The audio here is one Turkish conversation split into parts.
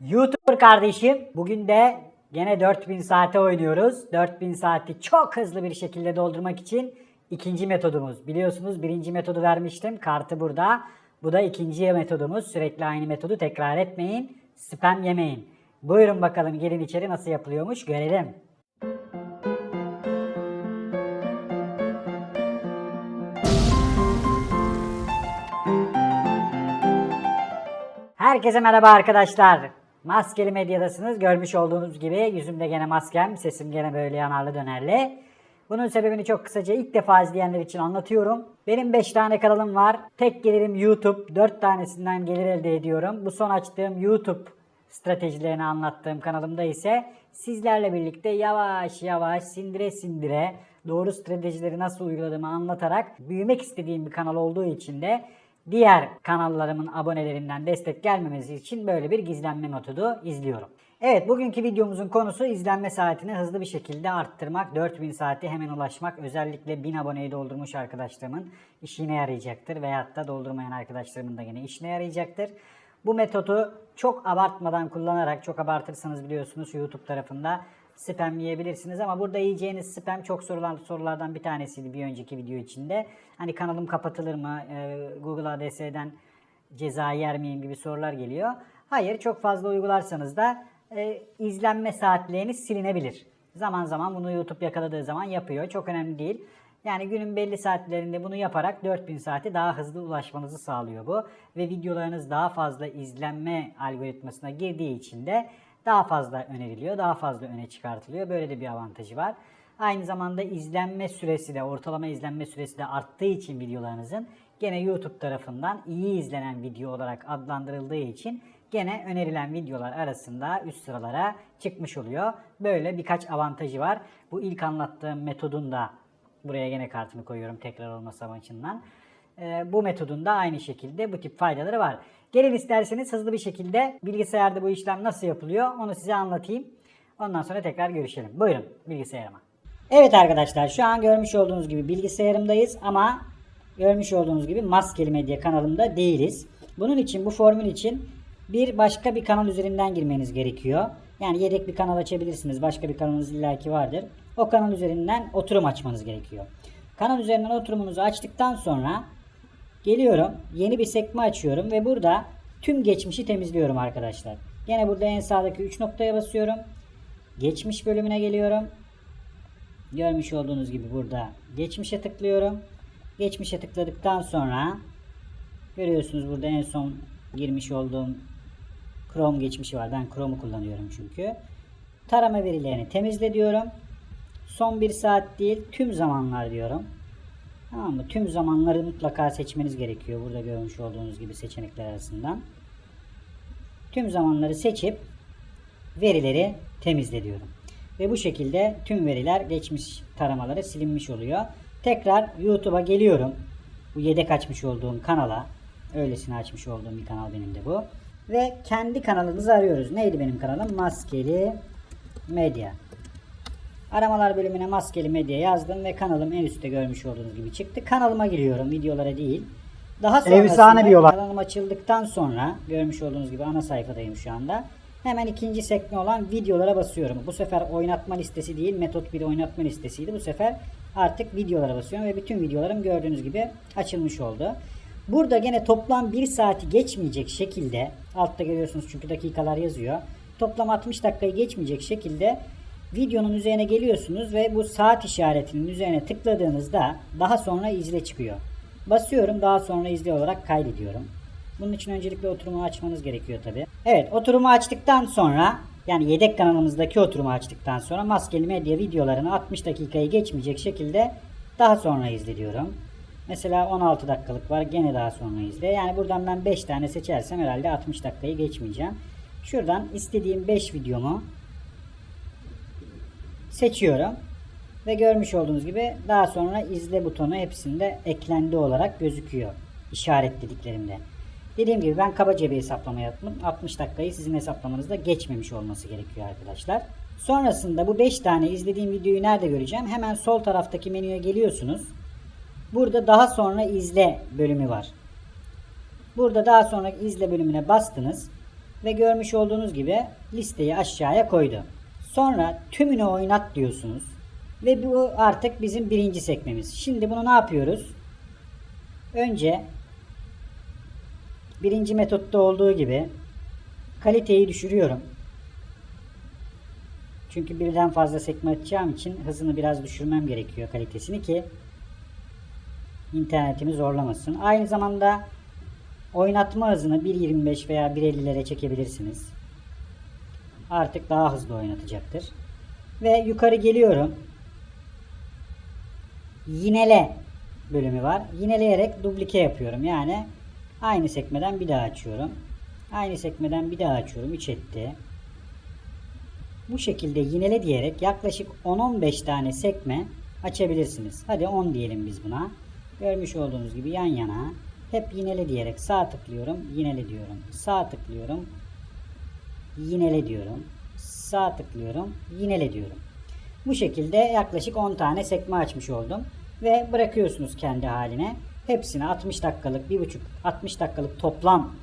YouTuber kardeşim bugün de gene 4000 saate oynuyoruz. 4000 saati çok hızlı bir şekilde doldurmak için ikinci metodumuz. Biliyorsunuz birinci metodu vermiştim. Kartı burada. Bu da ikinci metodumuz. Sürekli aynı metodu tekrar etmeyin. Spam yemeyin. Buyurun bakalım gelin içeri nasıl yapılıyormuş görelim. Herkese merhaba arkadaşlar. Maskeli medyadasınız. Görmüş olduğunuz gibi yüzümde gene maskem, sesim gene böyle yanarlı dönerli. Bunun sebebini çok kısaca ilk defa izleyenler için anlatıyorum. Benim 5 tane kanalım var. Tek gelirim YouTube. 4 tanesinden gelir elde ediyorum. Bu son açtığım YouTube stratejilerini anlattığım kanalımda ise sizlerle birlikte yavaş yavaş sindire sindire doğru stratejileri nasıl uyguladığımı anlatarak büyümek istediğim bir kanal olduğu için de diğer kanallarımın abonelerinden destek gelmemesi için böyle bir gizlenme metodu izliyorum. Evet bugünkü videomuzun konusu izlenme saatini hızlı bir şekilde arttırmak. 4000 saati hemen ulaşmak. Özellikle 1000 aboneyi doldurmuş arkadaşlarımın işine yarayacaktır. Veyahut da doldurmayan arkadaşlarımın da yine işine yarayacaktır. Bu metodu çok abartmadan kullanarak, çok abartırsanız biliyorsunuz YouTube tarafında spam yiyebilirsiniz ama burada yiyeceğiniz spam çok sorulan sorulardan bir tanesiydi bir önceki video içinde. Hani kanalım kapatılır mı, Ee, Google ADS'den ceza yer miyim gibi sorular geliyor. Hayır, çok fazla uygularsanız da e, izlenme saatleriniz silinebilir. Zaman zaman bunu YouTube yakaladığı zaman yapıyor. Çok önemli değil. Yani günün belli saatlerinde bunu yaparak 4000 saati daha hızlı ulaşmanızı sağlıyor bu. Ve videolarınız daha fazla izlenme algoritmasına girdiği için de daha fazla öneriliyor, daha fazla öne çıkartılıyor. Böyle de bir avantajı var. Aynı zamanda izlenme süresi de, ortalama izlenme süresi de arttığı için videolarınızın gene YouTube tarafından iyi izlenen video olarak adlandırıldığı için gene önerilen videolar arasında üst sıralara çıkmış oluyor. Böyle birkaç avantajı var. Bu ilk anlattığım metodun da buraya gene kartını koyuyorum tekrar olması amacından. Ee, bu metodun da aynı şekilde bu tip faydaları var. Gelin isterseniz hızlı bir şekilde bilgisayarda bu işlem nasıl yapılıyor onu size anlatayım. Ondan sonra tekrar görüşelim. Buyurun bilgisayarıma. Evet arkadaşlar şu an görmüş olduğunuz gibi bilgisayarımdayız ama görmüş olduğunuz gibi maskeli medya kanalımda değiliz. Bunun için bu formül için bir başka bir kanal üzerinden girmeniz gerekiyor. Yani yedek bir kanal açabilirsiniz. Başka bir kanalınız illaki vardır. O kanal üzerinden oturum açmanız gerekiyor. Kanal üzerinden oturumunuzu açtıktan sonra geliyorum. Yeni bir sekme açıyorum ve burada tüm geçmişi temizliyorum arkadaşlar. Gene burada en sağdaki 3 noktaya basıyorum. Geçmiş bölümüne geliyorum. Görmüş olduğunuz gibi burada geçmişe tıklıyorum. Geçmişe tıkladıktan sonra görüyorsunuz burada en son girmiş olduğum Chrome geçmişi var. Ben Chrome'u kullanıyorum çünkü. Tarama verilerini temizle diyorum. Son bir saat değil tüm zamanlar diyorum. Tamam mı? Tüm zamanları mutlaka seçmeniz gerekiyor. Burada görmüş olduğunuz gibi seçenekler arasından. Tüm zamanları seçip verileri temizle diyorum. Ve bu şekilde tüm veriler geçmiş taramaları silinmiş oluyor. Tekrar YouTube'a geliyorum. Bu yedek açmış olduğum kanala. Öylesine açmış olduğum bir kanal benim de bu. Ve kendi kanalımızı arıyoruz. Neydi benim kanalım? Maskeli Medya. Aramalar bölümüne maskeli medya yazdım ve kanalım en üstte görmüş olduğunuz gibi çıktı. Kanalıma giriyorum videolara değil. Daha sonrasında bir olay. kanalım açıldıktan sonra görmüş olduğunuz gibi ana sayfadayım şu anda. Hemen ikinci sekme olan videolara basıyorum. Bu sefer oynatma listesi değil metot 1 oynatma listesiydi. Bu sefer artık videolara basıyorum ve bütün videolarım gördüğünüz gibi açılmış oldu. Burada gene toplam 1 saati geçmeyecek şekilde altta görüyorsunuz çünkü dakikalar yazıyor. Toplam 60 dakikayı geçmeyecek şekilde videonun üzerine geliyorsunuz ve bu saat işaretinin üzerine tıkladığınızda daha sonra izle çıkıyor. Basıyorum daha sonra izle olarak kaydediyorum. Bunun için öncelikle oturumu açmanız gerekiyor tabi. Evet oturumu açtıktan sonra yani yedek kanalımızdaki oturumu açtıktan sonra maskeli medya videolarını 60 dakikayı geçmeyecek şekilde daha sonra izle diyorum. Mesela 16 dakikalık var gene daha sonra izle. Yani buradan ben 5 tane seçersem herhalde 60 dakikayı geçmeyeceğim. Şuradan istediğim 5 videomu seçiyorum. Ve görmüş olduğunuz gibi daha sonra izle butonu hepsinde eklendi olarak gözüküyor. işaretlediklerimde. Dediğim gibi ben kabaca bir hesaplama yaptım. 60 dakikayı sizin hesaplamanızda geçmemiş olması gerekiyor arkadaşlar. Sonrasında bu 5 tane izlediğim videoyu nerede göreceğim? Hemen sol taraftaki menüye geliyorsunuz. Burada daha sonra izle bölümü var. Burada daha sonra izle bölümüne bastınız. ve görmüş olduğunuz gibi listeyi aşağıya koydu. Sonra tümünü oynat diyorsunuz. Ve bu artık bizim birinci sekmemiz. Şimdi bunu ne yapıyoruz? Önce birinci metotta olduğu gibi kaliteyi düşürüyorum. Çünkü birden fazla sekme açacağım için hızını biraz düşürmem gerekiyor kalitesini ki internetimi zorlamasın. Aynı zamanda oynatma hızını 1.25 veya 1.50'lere çekebilirsiniz. Artık daha hızlı oynatacaktır. Ve yukarı geliyorum. Yinele bölümü var. Yineleyerek dublike yapıyorum. Yani aynı sekmeden bir daha açıyorum. Aynı sekmeden bir daha açıyorum. 3 etti. Bu şekilde yinele diyerek yaklaşık 10-15 tane sekme açabilirsiniz. Hadi 10 diyelim biz buna. Görmüş olduğunuz gibi yan yana hep yinele diyerek sağ tıklıyorum, yinele diyorum. Sağ tıklıyorum, yinele diyorum. Sağ tıklıyorum, yinele diyorum. Bu şekilde yaklaşık 10 tane sekme açmış oldum ve bırakıyorsunuz kendi haline. Hepsini 60 dakikalık, 1,5 60 dakikalık toplam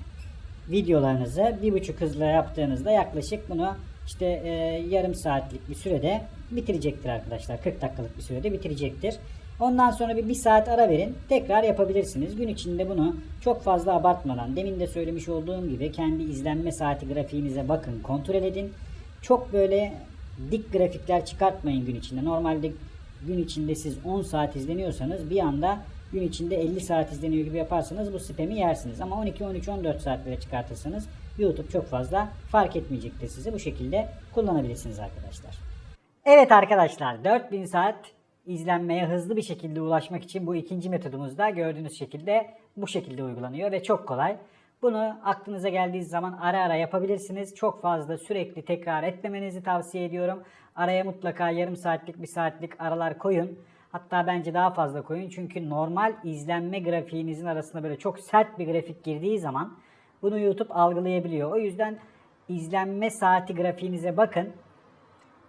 videolarınızı bir buçuk hızla yaptığınızda yaklaşık bunu işte e, yarım saatlik bir sürede bitirecektir arkadaşlar. 40 dakikalık bir sürede bitirecektir. Ondan sonra bir, bir saat ara verin. Tekrar yapabilirsiniz. Gün içinde bunu çok fazla abartmadan demin de söylemiş olduğum gibi kendi izlenme saati grafiğinize bakın. Kontrol edin. Çok böyle dik grafikler çıkartmayın gün içinde. Normalde gün içinde siz 10 saat izleniyorsanız bir anda gün içinde 50 saat izleniyor gibi yaparsanız bu spam'i yersiniz. Ama 12, 13, 14 saatlere çıkartırsanız YouTube çok fazla fark etmeyecektir sizi. Bu şekilde kullanabilirsiniz arkadaşlar. Evet arkadaşlar 4000 saat izlenmeye hızlı bir şekilde ulaşmak için bu ikinci metodumuz da gördüğünüz şekilde bu şekilde uygulanıyor ve çok kolay. Bunu aklınıza geldiği zaman ara ara yapabilirsiniz. Çok fazla sürekli tekrar etmemenizi tavsiye ediyorum. Araya mutlaka yarım saatlik bir saatlik aralar koyun. Hatta bence daha fazla koyun. Çünkü normal izlenme grafiğinizin arasında böyle çok sert bir grafik girdiği zaman bunu YouTube algılayabiliyor. O yüzden izlenme saati grafiğinize bakın.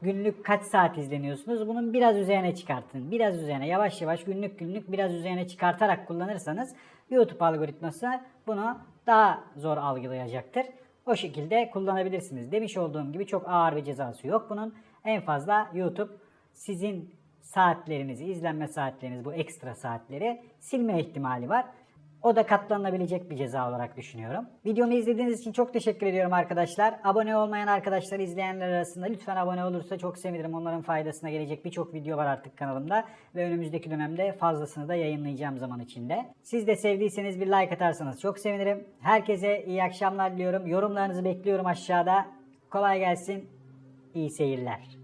Günlük kaç saat izleniyorsunuz? Bunun biraz üzerine çıkartın. Biraz üzerine yavaş yavaş günlük günlük biraz üzerine çıkartarak kullanırsanız YouTube algoritması bunu daha zor algılayacaktır. O şekilde kullanabilirsiniz. Demiş olduğum gibi çok ağır bir cezası yok bunun. En fazla YouTube sizin saatlerinizi, izlenme saatleriniz, bu ekstra saatleri silme ihtimali var. O da katlanılabilecek bir ceza olarak düşünüyorum. Videomu izlediğiniz için çok teşekkür ediyorum arkadaşlar. Abone olmayan arkadaşlar izleyenler arasında lütfen abone olursa çok sevinirim. Onların faydasına gelecek birçok video var artık kanalımda. Ve önümüzdeki dönemde fazlasını da yayınlayacağım zaman içinde. Siz de sevdiyseniz bir like atarsanız çok sevinirim. Herkese iyi akşamlar diliyorum. Yorumlarınızı bekliyorum aşağıda. Kolay gelsin. İyi seyirler.